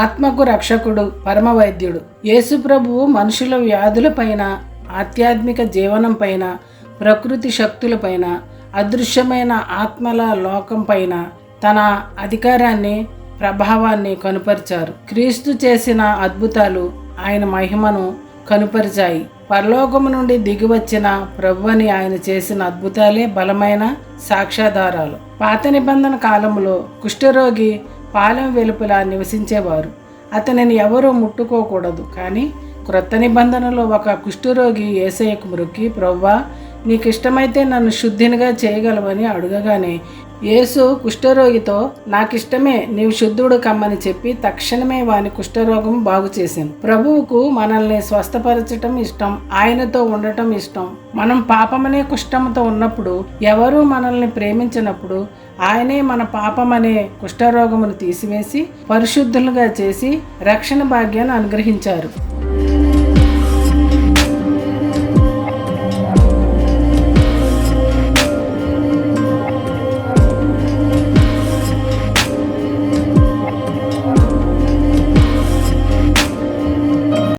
ఆత్మకు రక్షకుడు పరమవైద్యుడు. యేసుప్రభువు మనుషుల వ్యాధులపైన ఆధ్యాత్మిక జీవనం పైన ప్రకృతి శక్తులపైన అదృశ్యమైన ఆత్మల లోకంపైన తన అధికారాన్ని ప్రభావాన్ని కనుపరిచారు. క్రీస్తు చేసిన అద్భుతాలు ఆయన మహిమను కనుపరిచాయి. పరలోకము నుండి దిగివచ్చిన ప్రభువని ఆయన చేసిన అద్భుతాలే బలమైన సాక్ష్యాధారాలు. పాత నిబంధన కాలంలో కుష్ఠరోగి పాలెం వెలుపల నివసించేవారు. అతనిని ఎవరూ ముట్టుకోకూడదు. కానీ క్రొత్త నిబంధనలో ఒక కుష్ఠరోగి ఏసయ్యకు మృక్కి ప్రవ్వా నీకు ఇష్టమైతే నన్ను శుద్ధినిగా చేయగలవని అడగగానే యేసు కుష్ఠరోగితో నాకిష్టమే నీవు శుద్ధుడు కమ్మని చెప్పి తక్షణమే వాని కుష్ఠరోగం బాగు చేశాను. ప్రభువుకు మనల్ని స్వస్థపరచటం ఇష్టం ఆయనతో ఉండటం ఇష్టం. మనం పాపమనే కుష్టంతో ఉన్నప్పుడు ఎవరూ మనల్ని ప్రేమించినప్పుడు ఆయనే మన పాపమనే కుష్ఠరోగమును తీసివేసి పరిశుద్ధులుగా చేసి రక్షణ భాగ్యాన్ని అనుగ్రహించారు.